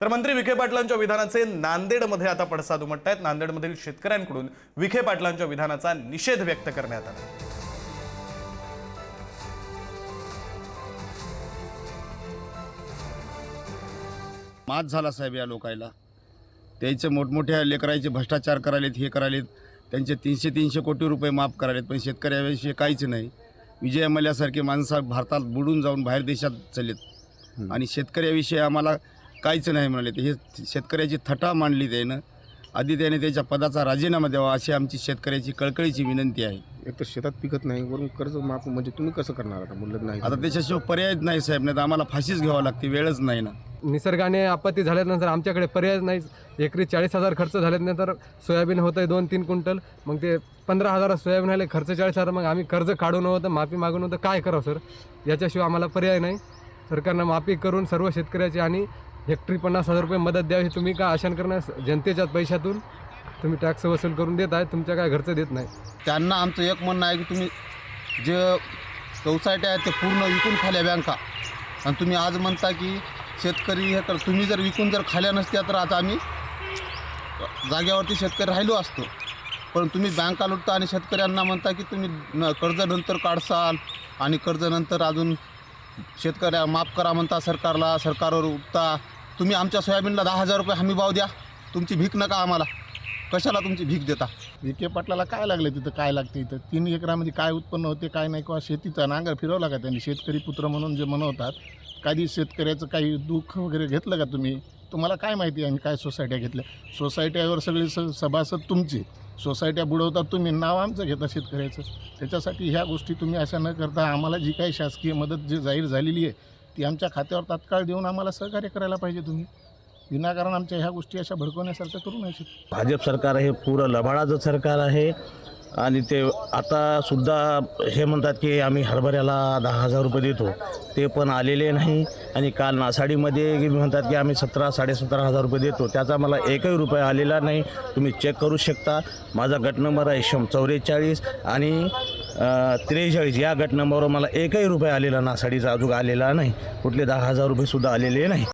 तर मंत्री विखे पाटलांच्या विधानाचे नांदेडमध्ये आता पडसाद उमटत आहेत नांदेडमधील शेतकऱ्यांकडून विखे पाटलांच्या विधानाचा निषेध व्यक्त करण्यात आला. मात झाला साहेब या लोकायला. त्याचे मोठमोठ्या लेकराचे भ्रष्टाचार करायलेत हे करायलेत. त्यांचे तीनशे तीनशे कोटी रुपये माफ करायलेत पण शेतकऱ्याविषयी काहीच नाही. विजय मल्ल्यासारखे माणसं भारतात बुडून जाऊन बाहेर देशात चाललेत. आणि शेतकऱ्याविषयी आम्हाला काहीच नाही म्हणाले हे शेतकऱ्याची थटा मांडली त्यानं. आधी त्याने त्याच्या पदाचा राजीनामा द्यावा अशी आमची शेतकऱ्याची कळकळीची विनंती आहे. एक तर शेतात पिकत नाही वरून कर्ज माफ म्हणजे तुम्ही कसं करणार आता? मुलं नाही. आता त्याच्याशिवाय पर्यायच नाही साहेब नाही तर आम्हाला फाशीच घ्यावं लागते वेळच नाही ना. निसर्गाने आपत्ती झाल्यानंतर आमच्याकडे पर्याय नाही. एकरी चाळीस हजार खर्च झाल्यानंतर सोयाबीन होतं आहे दोन तीन क्विंटल. मग ते पंधरा हजार सोयाबीन आले खर्च चाळीस हजार मग आम्ही कर्ज काढून होतं माफी मागून होतं काय करावं सर? याच्याशिवाय आम्हाला पर्याय नाही. सरकारनं माफी करून सर्व शेतकऱ्याची आणि हेक्टरी पन्नास हजार रुपये मदत द्यावी तुम्ही का आशान करण्यास जनतेच्या पैशातून तुम्ही टॅक्स वसूल करून देत आहे तुमच्या काय घरचं देत नाही. त्यांना आमचं एक म्हणणं आहे की तुम्ही जे सोसायटी आहेत ते पूर्ण विकून खाल्या बँका आणि तुम्ही आज म्हणता की शेतकरी हे कर तुम्ही जर विकून जर खाल्या नसत्या तर आता आम्ही जाग्यावरती शेतकरी राहिलो असतो. पण तुम्ही बँका लुटता आणि शेतकऱ्यांना म्हणता की तुम्ही न कर्ज नंतर काढसाल आणि कर्ज नंतर अजून शेतकऱ्या माफ करा म्हणता सरकारला सरकारवर उठता. तुम्ही आमच्या सोयाबीनला दहा हजार रुपये हमी भाव द्या. तुमची भीक नका आम्हाला. कशाला तुमची भीक देता? विखे पाटलाला काय लागलं तिथं? काय लागते इथं? तीन एकरामध्ये काय उत्पन्न होते काय नाही? किंवा शेतीचा नांगर फिरवला का त्यांनी? शेतकरी पुत्र म्हणून जे म्हणवतात कधी शेतकऱ्याचं काही दुःख वगैरे घेतलं का तुम्ही? तुम्हाला काय माहिती आहे? आम्ही काय सोसायट्या घेतल्या? सोसायट्यावर सगळे स सभासद तुमचे. सोसायट्या बुडवतात तुम्ही नाव आमचं घेता शेतकऱ्याचं. त्याच्यासाठी ह्या गोष्टी तुम्ही अशा न करता आम्हाला जी काही शासकीय मदत जी जाहीर झालेली आहे ती आमच्या खात्यावर तात्काळ देऊन आम्हाला सहकार्य करायला पाहिजे तुम्ही. विनाकारण आमच्या ह्या गोष्टी अशा भडकवण्यासारख्या करू नये. भाजप सरकार हे पुरं लबाडाचं सरकार आहे. आणि ते आता सुद्धा हे म्हणतात की आम्ही हरभऱ्याला दहा हजार रुपये देतो. ते पण आलेले नाही. आणि काल नासाडीमध्ये म्हणतात की आम्ही सतरा साडेसतरा हजार रुपये देतो. त्याचा मला एकही रुपये आलेला नाही. तुम्ही चेक करू शकता. माझा गट नंबर आहे शं चौवेचाळीस आणि त्रेचाळीस. या गट नंबरवर मला एकही रुपये आलेला नासाडीचा अजून आलेला नाही. कुठले दहा हजार रुपयेसुद्धा आलेले नाही.